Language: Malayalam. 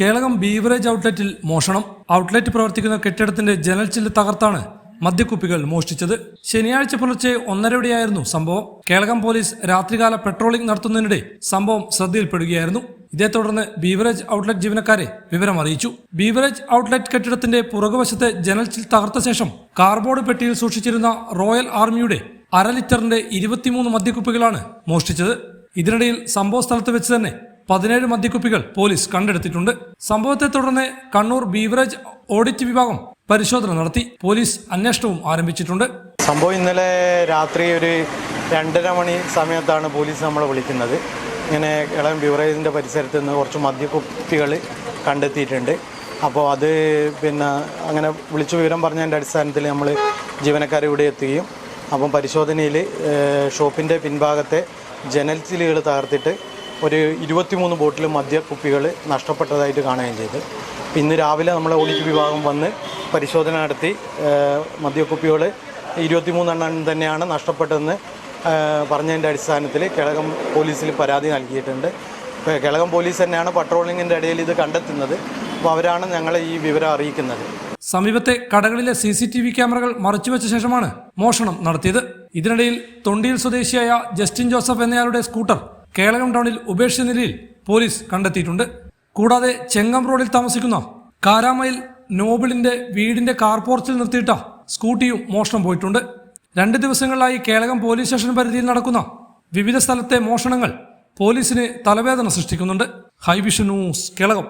കേളകം ബീവറേജ് ഔട്ട്ലെറ്റിൽ മോഷണം. ഔട്ട്ലെറ്റ് പ്രവർത്തിക്കുന്ന കെട്ടിടത്തിന്റെ ജനൽ ചില്ല് തകർത്താണ് മദ്യക്കുപ്പികൾ മോഷ്ടിച്ചത്. ശനിയാഴ്ച പുലർച്ചെ ഒന്നരയോടെയായിരുന്നു സംഭവം. കേളകം പോലീസ് രാത്രികാല പെട്രോളിംഗ് നടത്തുന്നതിനിടെ സംഭവം ശ്രദ്ധയിൽപ്പെടുകയായിരുന്നു. ഇതേ തുടർന്ന് ബീവറേജ് ഔട്ട്ലെറ്റ് ജീവനക്കാരെ വിവരം അറിയിച്ചു. ബീവറേജ് ഔട്ട്ലെറ്റ് കെട്ടിടത്തിന്റെ പുറകുവശത്തെ ജനൽച്ചിൽ തകർത്ത ശേഷം കാർബോർഡ് പെട്ടിയിൽ സൂക്ഷിച്ചിരുന്ന റോയൽ ആർമിയുടെ അര ലിറ്ററിന്റെ ഇരുപത്തിമൂന്ന് മദ്യക്കുപ്പികളാണ് മോഷ്ടിച്ചത്. ഇതിനിടയിൽ സംഭവ സ്ഥലത്ത് വെച്ച് തന്നെ പതിനേഴ് മദ്യക്കുപ്പികൾ പോലീസ് കണ്ടെടുത്തിട്ടുണ്ട്. സംഭവത്തെ തുടർന്ന് കണ്ണൂർ ബീവറേജ് ഓഡിറ്റ് വിഭാഗം പരിശോധന നടത്തി. പോലീസ് അന്വേഷണവും ആരംഭിച്ചിട്ടുണ്ട്. സംഭവം ഇന്നലെ രാത്രി ഒരു രണ്ടര മണി സമയത്താണ് പോലീസ് നമ്മളെ വിളിക്കുന്നത്. ഇങ്ങനെ ഇളം ബീവറേജിന്റെ പരിസരത്ത് നിന്ന് കുറച്ച് മദ്യക്കുപ്പികൾ കണ്ടെത്തിയിട്ടുണ്ട്. അപ്പോൾ അത് പിന്നെ അങ്ങനെ വിളിച്ചു വിവരം പറഞ്ഞതിന്റെ അടിസ്ഥാനത്തിൽ നമ്മൾ ജീവനക്കാർ ഇവിടെ എത്തുകയും അപ്പം പരിശോധനയിൽ ഷോപ്പിന്റെ പിൻഭാഗത്തെ ജനൽ ചില്ലുകൾ തകർത്തിട്ട് ഒരു ഇരുപത്തിമൂന്ന് ബോട്ടിൽ മദ്യക്കുപ്പികൾ നഷ്ടപ്പെട്ടതായിട്ട് കാണുകയും ചെയ്തു. ഇന്ന് രാവിലെ നമ്മളെ ഓഡിറ്റ് വിഭാഗം വന്ന് പരിശോധന നടത്തി മദ്യക്കുപ്പികൾ ഇരുപത്തിമൂന്നെണ്ണം തന്നെയാണ് നഷ്ടപ്പെട്ടതെന്ന് പറഞ്ഞതിന്റെ അടിസ്ഥാനത്തിൽ കിഴകം പോലീസിൽ പരാതി നൽകിയിട്ടുണ്ട്. കിഴകം പോലീസ് തന്നെയാണ് പട്രോളിങ്ങിന്റെ ഇടയിൽ ഇത് കണ്ടെത്തുന്നത്. അപ്പോൾ അവരാണ് ഞങ്ങളെ ഈ വിവരം അറിയിക്കുന്നത്. സമീപത്തെ കടകളിലെ സി സി ടി വി ക്യാമറകൾ മറച്ചുവെച്ച ശേഷമാണ് മോഷണം നടത്തിയത്. ഇതിനിടയിൽ തൊണ്ടിയിൽ സ്വദേശിയായ ജസ്റ്റിൻ ജോസഫ് എന്നയാളുടെ സ്കൂട്ടർ കേളകം ടൗണിൽ ഉപേക്ഷിച്ച നിലയിൽ പോലീസ് കണ്ടെത്തിയിട്ടുണ്ട്. കൂടാതെ ചെങ്ങം റോഡിൽ താമസിക്കുന്ന കാരാമയിൽ നോബിളിന്റെ വീടിന്റെ കാർ പോർച്ചിൽ നിർത്തിയിട്ട സ്കൂട്ടിയും മോഷണം പോയിട്ടുണ്ട്. രണ്ട് ദിവസങ്ങളിലായി കേളകം പോലീസ് സ്റ്റേഷൻ പരിധിയിൽ നടക്കുന്ന വിവിധ സ്ഥലത്തെ മോഷണങ്ങൾ പോലീസിന് തലവേദന സൃഷ്ടിക്കുന്നുണ്ട്. High vision news Kelakam.